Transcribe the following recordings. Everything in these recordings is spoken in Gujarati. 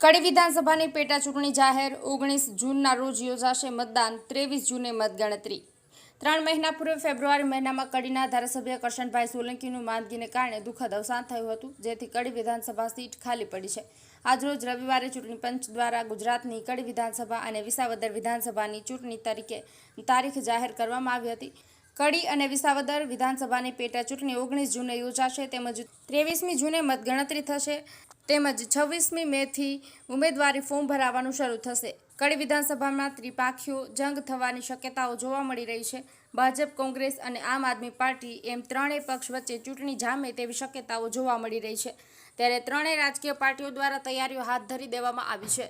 કડી વિધાનસભાની પેટા ચૂંટણી જાહેર ઓગણીસ જૂનના રોજ યોજાશે મતદાન, ત્રેવીસ જૂને મતગણતરી. ત્રણ મહિના પૂર્વે ફેબ્રુઆરી મહિનામાં કડીના ધારાસભ્ય કરશનભાઈ સોલંકીનું માંદગીને કારણે દુઃખદ અવસાન થયું હતું, જેથી કડી વિધાનસભા સીટ ખાલી પડી છે. આજરોજ રવિવારે ચૂંટણી પંચ દ્વારા ગુજરાતની કડી વિધાનસભા અને વિસાવદર વિધાનસભાની ચૂંટણી તરીકે તારીખ જાહેર કરવામાં આવી હતી. કડી અને વિસાવદર વિધાનસભાની પેટા ચૂંટણી ઓગણીસ જૂને યોજાશે તેમજ ત્રેવીસમી જૂને મતગણતરી થશે. તેમજ છવ્વીસમી મેથી ઉમેદવારી ફોર્મ ભરાવાનું શરૂ થશે. કડી વિધાનસભામાં ત્રિપાખીઓ જંગ થવાની શક્યતાઓ જોવા મળી રહી છે. ભાજપ, કોંગ્રેસ અને આમ આદમી પાર્ટી એમ ત્રણેય પક્ષ વચ્ચે ચૂંટણી જામે તેવી શક્યતાઓ જોવા મળી રહી છે. ત્યારે ત્રણેય રાજકીય પાર્ટીઓ દ્વારા તૈયારીઓ હાથ ધરી દેવામાં આવી છે.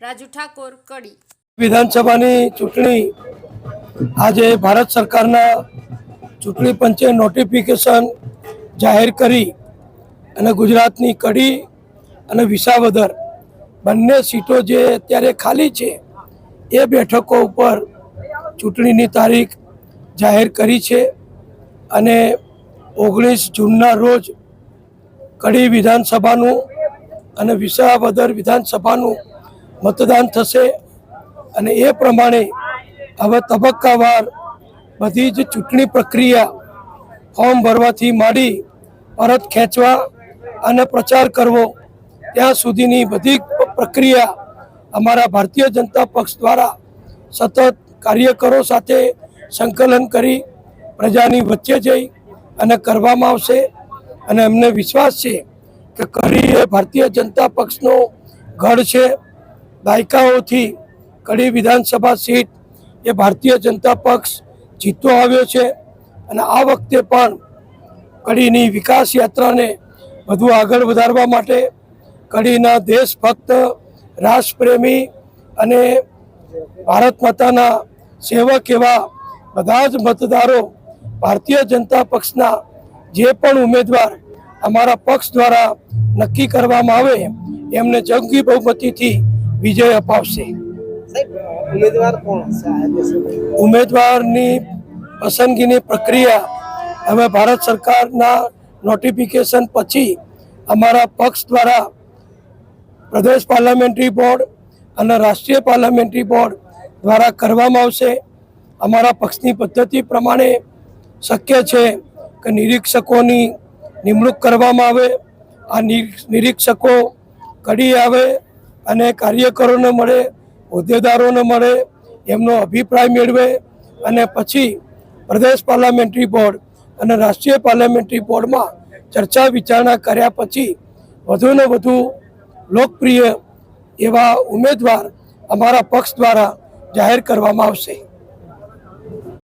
રાજુ ઠાકોર, કડી. વિધાનસભાની ચૂંટણી આજે ભારત સરકારના ચૂંટણી પંચે નોટિફિકેશન જાહેર કરી અને ગુજરાતની કડી અને વિસાવદર બંને સીટો જે અત્યારે ખાલી છે, એ બેઠકો ઉપર ચૂંટણીની તારીખ જાહેર કરી છે અને ઓગણીસ જૂનના રોજ કડી વિધાનસભાનું અને વિસાવદર વિધાનસભાનું મતદાન થશે અને એ પ્રમાણે હવે તબક્કાવાર બધી જ ચૂંટણી પ્રક્રિયા ફોર્મ ભરવાથી માંડી પરત ખેંચવા અને પ્રચાર કરવો, ત્યાં સુધીની બધી પ્રક્રિયા અમારા ભારતીય જનતા પક્ષ દ્વારા સતત કાર્યકરો સાથે સંકલન કરી, પ્રજાની વચ્ચે જઈ અને કરવામાં આવશે. અને એમને વિશ્વાસ છે કે કડી એ ભારતીય જનતા પક્ષનો ગઢ છે. દાયકાઓથી કડી વિધાનસભા સીટ એ ભારતીય જનતા પક્ષ જીતતો આવ્યો છે અને આ વખતે પણ કડીની વિકાસ યાત્રાને વધુ આગળ વધારવા માટે કડીના દેશભક્ત રાષ્ટ્રપ્રેમી અને ભારત માતાના સેવક એવા બધા જ મતદારો ભારતીય જનતા પક્ષના જે પણ ઉમેદવાર અમારા પક્ષ દ્વારા નક્કી કરવામાં આવે, એમને જંગી બહુમતીથી વિજય અપાવશે. ઉમેદવાર કોણ ઉમેદવારની પસંદગીની પ્રક્રિયા હવે ભારત સરકારના નોટિફિકેશન પછી અમારા પક્ષ દ્વારા પ્રદેશ પાર્લામેન્ટરી બોર્ડ અને રાષ્ટ્રીય પાર્લામેન્ટરી બોર્ડ દ્વારા કરવામાં આવશે. અમારા પક્ષની પદ્ધતિ પ્રમાણે શક્ય છે કે નિરીક્ષકોની નિમણૂક કરવામાં આવે. આ નિરીક્ષકો કડી આવે અને કાર્યકરોને મળે હોદ્દેદારોને મળે, એમનો અભિપ્રાય મેળવે અને પછી પ્રદેશ પાર્લામેન્ટરી બોર્ડ અને રાષ્ટ્રીય પાર્લામેન્ટરી બોર્ડમાં ચર્ચા વિચારણા કર્યા પછી વધુને વધુ લોકપ્રિય એવા ઉમેદવાર અમારા પક્ષ દ્વારા જાહેર કરવામાં આવશે.